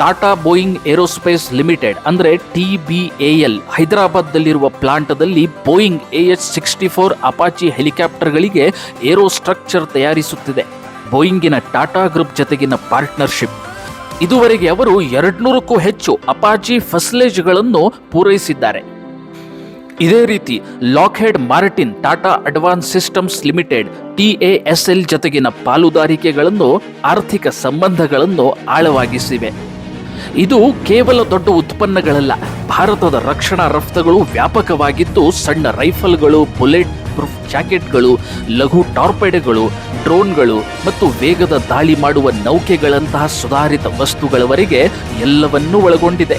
Tata Boeing aerospace limited, ಅಂದರೆ L ಹೈದರಾಬಾದ್ದಲ್ಲಿರುವ ಪ್ಲಾಂಟದಲ್ಲಿ Boeing A H sixty four Apache ಹೆಲಿಕಾಪ್ಟರ್ಗಳಿಗೆ aero structure ತಯಾರಿಸುತ್ತಿದೆ. ಬೋಯಿಂಗಿನ ಟಾಟಾ ಗ್ರೂಪ್ ಜೊತೆಗಿನ ಪಾರ್ಟ್ನರ್ಶಿಪ್. ಇದುವರೆಗೆ ಅವರು ಎರಡ್ನೂರಕ್ಕೂ ಹೆಚ್ಚು ಅಪಾಚಿ ಫಸ್ಲೇಜ್ಗಳನ್ನು ಪೂರೈಸಿದ್ದಾರೆ. ಇದೇ ರೀತಿ Lockheed Martin Tata advance systems limited TASL ಜೊತೆಗಿನ ಪಾಲುದಾರಿಕೆಗಳನ್ನು ಆರ್ಥಿಕ ಸಂಬಂಧಗಳನ್ನು ಆಳವಾಗಿಸಿವೆ. ಇದು ಕೇವಲ ದೊಡ್ಡ ಉತ್ಪನ್ನಗಳಲ್ಲ. ಭಾರತದ ರಕ್ಷಣಾ ರಫ್ತುಗಳು ವ್ಯಾಪಕವಾಗಿದ್ದು, ಸಣ್ಣ ರೈಫಲ್ಗಳು, ಬುಲೆಟ್ ಪ್ರೂಫ್ ಜಾಕೆಟ್ಗಳು, ಲಘು ಟಾರ್ಪೆಡ್ಗಳು, ಡ್ರೋನ್ಗಳು ಮತ್ತು ವೇಗದ ದಾಳಿ ಮಾಡುವ ನೌಕೆಗಳಂತಹ ಸುಧಾರಿತ ವಸ್ತುಗಳವರೆಗೆ ಎಲ್ಲವನ್ನೂ ಒಳಗೊಂಡಿದೆ.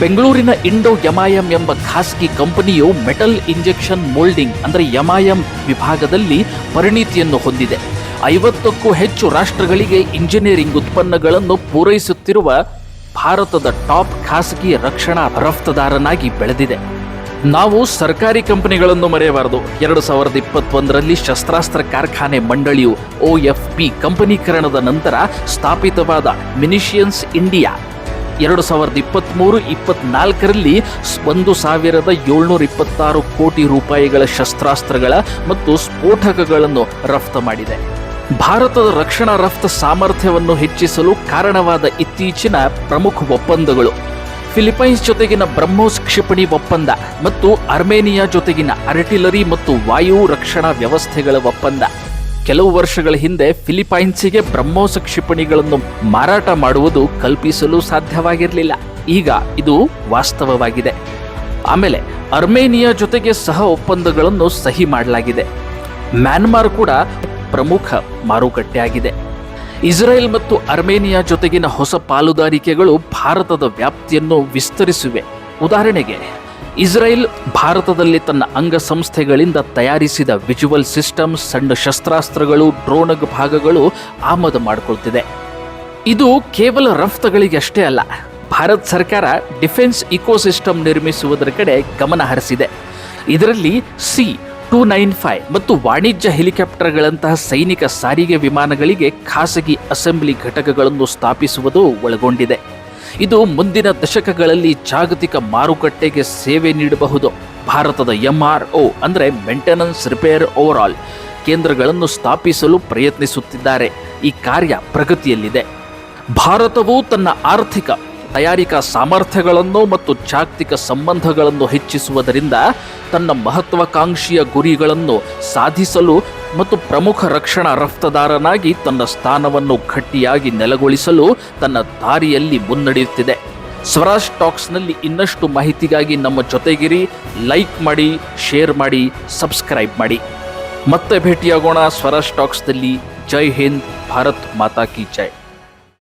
ಬೆಂಗಳೂರಿನ ಇಂಡೋ ಯಮಾಯಂ ಎಂಬ ಖಾಸಗಿ ಕಂಪನಿಯು ಮೆಟಲ್ ಇಂಜೆಕ್ಷನ್ ಮೋಲ್ಡಿಂಗ್ ಅಂದರೆ ಯಮಾಯಂ ವಿಭಾಗದಲ್ಲಿ ಪರಿಣಿತಿಯನ್ನು ಹೊಂದಿದೆ. ಐವತ್ತಕ್ಕೂ ಹೆಚ್ಚು ರಾಷ್ಟ್ರಗಳಿಗೆ ಇಂಜಿನಿಯರಿಂಗ್ ಉತ್ಪನ್ನಗಳನ್ನು ಪೂರೈಸುತ್ತಿರುವ ಭಾರತದ ಟಾಪ್ ಖಾಸಗಿ ರಕ್ಷಣಾ ರಫ್ತುದಾರನಾಗಿ ಬೆಳೆದಿದೆ. ನಾವು ಸರ್ಕಾರಿ ಕಂಪನಿಗಳನ್ನು ಮರೆಯಬಾರದು. ಎರಡು ಸಾವಿರದ ಇಪ್ಪತ್ತೊಂದರಲ್ಲಿ ಶಸ್ತ್ರಾಸ್ತ್ರ ಕಾರ್ಖಾನೆ ಮಂಡಳಿಯು ಒಎಫ್ಪಿ ಕಂಪನೀಕರಣದ ನಂತರ ಸ್ಥಾಪಿತವಾದ ಮಿನಿಷಿಯನ್ಸ್ ಇಂಡಿಯಾ. ಎರಡು ಸಾವಿರದ ಇಪ್ಪತ್ತ್ಮೂರು ಇಪ್ಪತ್ನಾಲ್ಕರಲ್ಲಿ ಒಂದು ಸಾವಿರದ ಏಳ್ನೂರ ಇಪ್ಪತ್ತಾರು ಕೋಟಿ ರೂಪಾಯಿಗಳ ಶಸ್ತ್ರಾಸ್ತ್ರಗಳ ಮತ್ತು ಸ್ಫೋಟಕಗಳನ್ನು ರಫ್ತು ಮಾಡಿದೆ. ಭಾರತದ ರಕ್ಷಣಾ ರಫ್ತು ಸಾಮರ್ಥ್ಯವನ್ನು ಹೆಚ್ಚಿಸಲು ಕಾರಣವಾದ ಇತ್ತೀಚಿನ ಪ್ರಮುಖ ಒಪ್ಪಂದಗಳು. ಫಿಲಿಪೈನ್ಸ್ ಜೊತೆಗಿನ ಬ್ರಹ್ಮೋಸ್ ಕ್ಷಿಪಣಿ ಒಪ್ಪಂದ ಮತ್ತು ಅರ್ಮೇನಿಯಾ ಜೊತೆಗಿನ ಅರ್ಟಿಲರಿ ಮತ್ತು ವಾಯು ರಕ್ಷಣಾ ವ್ಯವಸ್ಥೆಗಳ ಒಪ್ಪಂದ. ಕೆಲವು ವರ್ಷಗಳ ಹಿಂದೆ ಫಿಲಿಪೈನ್ಸಿಗೆ ಬ್ರಹ್ಮೋಸ್ ಕ್ಷಿಪಣಿಗಳನ್ನು ಮಾರಾಟ ಮಾಡುವುದು ಕಲ್ಪಿಸಲು ಸಾಧ್ಯವಾಗಿರಲಿಲ್ಲ. ಈಗ ಇದು ವಾಸ್ತವವಾಗಿದೆ. ಆಮೇಲೆ ಅರ್ಮೇನಿಯಾ ಜೊತೆಗೆ ಸಹ ಒಪ್ಪಂದಗಳನ್ನು ಸಹಿ ಮಾಡಲಾಗಿದೆ. ಮ್ಯಾನ್ಮಾರ್ ಕೂಡ ಪ್ರಮುಖ ಮಾರುಕಟ್ಟೆಯಾಗಿದೆ. ಇಸ್ರೇಲ್ ಮತ್ತು ಅರ್ಮೇನಿಯಾ ಜೊತೆಗಿನ ಹೊಸ ಪಾಲುದಾರಿಕೆಗಳು ಭಾರತದ ವ್ಯಾಪ್ತಿಯನ್ನು ವಿಸ್ತರಿಸಿವೆ. ಉದಾಹರಣೆಗೆ, ಇಸ್ರೇಲ್ ಭಾರತದಲ್ಲಿ ತನ್ನ ಅಂಗಸಂಸ್ಥೆಗಳಿಂದ ತಯಾರಿಸಿದ ವಿಜುವಲ್ ಸಿಸ್ಟಮ್, ಸಣ್ಣ ಶಸ್ತ್ರಾಸ್ತ್ರಗಳು, ಡ್ರೋನ್ ಭಾಗಗಳು ಆಮದು ಮಾಡಿಕೊಳ್ತಿದೆ. ಇದು ಕೇವಲ ರಫ್ತುಗಳಿಗೆ ಅಷ್ಟೇ ಅಲ್ಲ, ಭಾರತ ಸರ್ಕಾರ ಡಿಫೆನ್ಸ್ ಇಕೋಸಿಸ್ಟಮ್ ನಿರ್ಮಿಸುವುದರ ಕಡೆ ಗಮನ ಹರಿಸಿದೆ. ಇದರಲ್ಲಿ ಸಿ ಟೂ ನೈನ್ ಫೈವ್ ಮತ್ತು ವಾಣಿಜ್ಯ ಹೆಲಿಕಾಪ್ಟರ್ಗಳಂತಹ ಸೈನಿಕ ಸಾರಿಗೆ ವಿಮಾನಗಳಿಗೆ ಖಾಸಗಿ ಅಸೆಂಬ್ಲಿ ಘಟಕಗಳನ್ನು ಸ್ಥಾಪಿಸುವುದು ಒಳಗೊಂಡಿದೆ. ಇದು ಮುಂದಿನ ದಶಕಗಳಲ್ಲಿ ಜಾಗತಿಕ ಮಾರುಕಟ್ಟೆಗೆ ಸೇವೆ ನೀಡಬಹುದು. ಭಾರತದ ಎಂಆರ್ಒ ಅಂದರೆ ಮೇಂಟೆನೆನ್ಸ್ ರಿಪೇರ್ ಓವರಾಲ್ ಕೇಂದ್ರಗಳನ್ನು ಸ್ಥಾಪಿಸಲು ಪ್ರಯತ್ನಿಸುತ್ತಿದ್ದಾರೆ. ಈ ಕಾರ್ಯ ಪ್ರಗತಿಯಲ್ಲಿದೆ. ಭಾರತವು ತನ್ನ ಆರ್ಥಿಕ ತಯಾರಿಕಾ ಸಾಮರ್ಥ್ಯಗಳನ್ನು ಮತ್ತು ಜಾಗತಿಕ ಸಂಬಂಧಗಳನ್ನು ಹೆಚ್ಚಿಸುವುದರಿಂದ ತನ್ನ ಮಹತ್ವಾಕಾಂಕ್ಷಿಯ ಗುರಿಗಳನ್ನು ಸಾಧಿಸಲು ಮತ್ತು ಪ್ರಮುಖ ರಕ್ಷಣಾ ರಫ್ತುದಾರನಾಗಿ ತನ್ನ ಸ್ಥಾನವನ್ನು ಗಟ್ಟಿಯಾಗಿ ನೆಲೆಗೊಳಿಸಲು ತನ್ನ ದಾರಿಯಲ್ಲಿ ಮುನ್ನಡೆಯುತ್ತಿದೆ. ಸ್ವರಾಜ್ ಟಾಕ್ಸ್ನಲ್ಲಿ ಇನ್ನಷ್ಟು ಮಾಹಿತಿಗಾಗಿ ನಮ್ಮ ಜೊತೆಗಿರಿ. ಲೈಕ್ ಮಾಡಿ, ಶೇರ್ ಮಾಡಿ, ಸಬ್ಸ್ಕ್ರೈಬ್ ಮಾಡಿ. ಮತ್ತೆ ಭೇಟಿಯಾಗೋಣ ಸ್ವರಾಜ್ ಟಾಕ್ಸ್ದಲ್ಲಿ. ಜೈ ಹಿಂದ್, ಭಾರತ್ ಮಾತಾ ಕಿ ಜೈ.